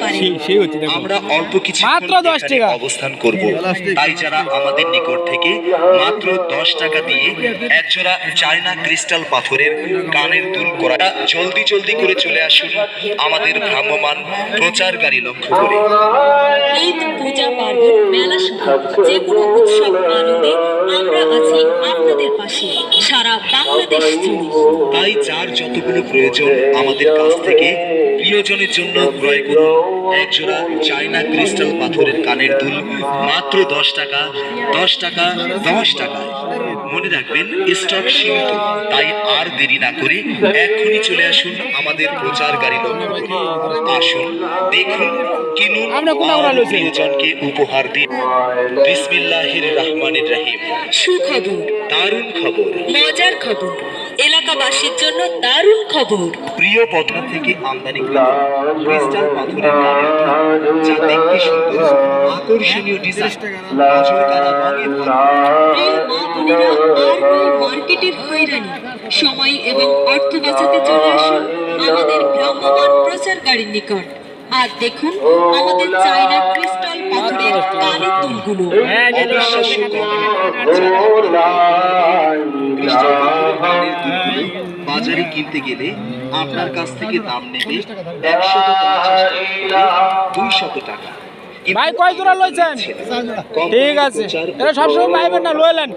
পারেন হচ্ছে আমরা অল্প কিছু মাত্র 10 টাকা। অবস্থান করব। তাই যারা আমাদের নিকট থেকে মাত্র দশ টাকা দিয়ে একজোড়া চায়না ক্রিস্টাল পাথরের কানের দুল করা জলদি জলদি করে চলে আসুন আমাদের ভ্রাম্যমান প্রচার গাড়ি লক্ষ্য করে। ঈদ পূজা পার্বণ মেলা সহ যে কোনো উৎসব আনন্দে আমরা আছি আপনাদের পাশে। সারা বাংলাদেশ জুড়ে তাই যার যতগুলো প্রয়োজন আমাদের কাছ থেকে প্রিয়জনের জন্য ক্রয় করুন। একজোড়া চায়না ক্রিস্টাল পাথরের কানের দুল মাত্র দশ টাকা দশ টাকা দশ টাকা মনে রাখবেন স্টক সীমিত তাই আর দেরি না করে এক্ষুনি চলে আসুন আমাদের প্রচার গাড়ি আসুন দেখুন কিনুন প্রিয়জনকে উপহার দিন। বিসমিল্লাহির রহমানির রহিম। সুখবর। দারুণ খবর। মজার খবর। এলাকাবাসীর জন্য দারুণ খবর। প্রিয় পত্রা থেকে আমদানিকৃত ক্রিস্টাল পাথরের কানের দুল, যা সুন্দর আকর্ষণীয় ডিজাইন নজর কাড়া রঙে ভরা। প্রিয় মা বোনেরা আর নয় মার্কেটের হয়রানি। সময় এবং অর্থ বাঁচাতে চলে আসুন আমাদের ভ্রাম্যমান প্রচার গাড়ির নিকট। আর দেখুন আমাদের চায়না ক্রিস্টাল কানের দুলগুলো দুলগুলো বাজারে কিনতে গেলে আপনার কাছ থেকে দাম নেবে একশত পঞ্চাশ দুইশত টাকা ভাই কয় জোড়া লইছেন? ঠিক আছে। এটা সবসময় পাইবেন না লইলেন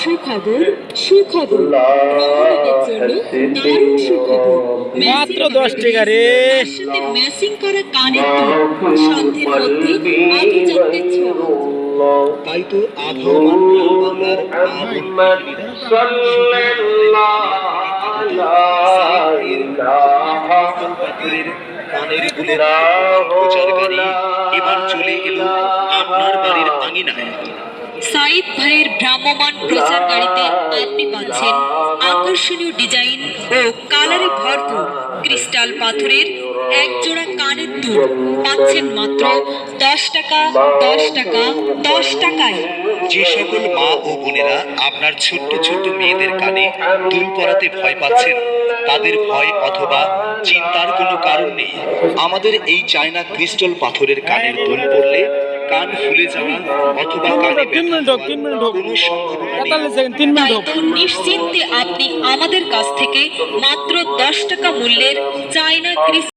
সুখবর। সুখবর। জন্য দারুণ সুখবর মাত্র 10 টাকা রে। সাথে ম্যাচিং করা কানের দুল সাধ্যের মধ্যে আভিজাত্যের ছোঁয়া তাই তো আবহাওয়ান বাংলার কানের দুলের এবার চলে এলো আপনার বাড়ির আঙিনায় সাইদ ভাইয়ের ভ্রাম্যমান প্রচার গাড়িতে আপনি পাচ্ছেন আকর্ষণীয় ডিজাইন ও কালারে ভরপুর ক্রিস্টাল পাথরের এক জোড়া কানের দুল। পাচ্ছেন মাত্র দশ টাকা দশ টাকা, দশ টাকায়। যে সকল মা ও বোনেরা আপনার ছোট্ট ছোট্ট মেয়েদের কানে দুল পরাতে ভয় পাচ্ছেন, তাদের ভয় অথবা চিন্তার কোনো কারণ নেই। আমাদের এই চায়না ক্রিস্টাল পাথরের কানের দুল পরলে কান ফুলে যাওয়া অথবা কানে তিন মিনিট হোক তিন মিনিট হোক। কোনো সম্ভাবনা নেই। পঁয়তাল্লিশ সেকেন্ড তিন মিনিট হোক। নিশ্চিন্তে আপনি আমাদের কাছ থেকে মাত্র দশ টাকা মূল্যের চায়না ক্রিস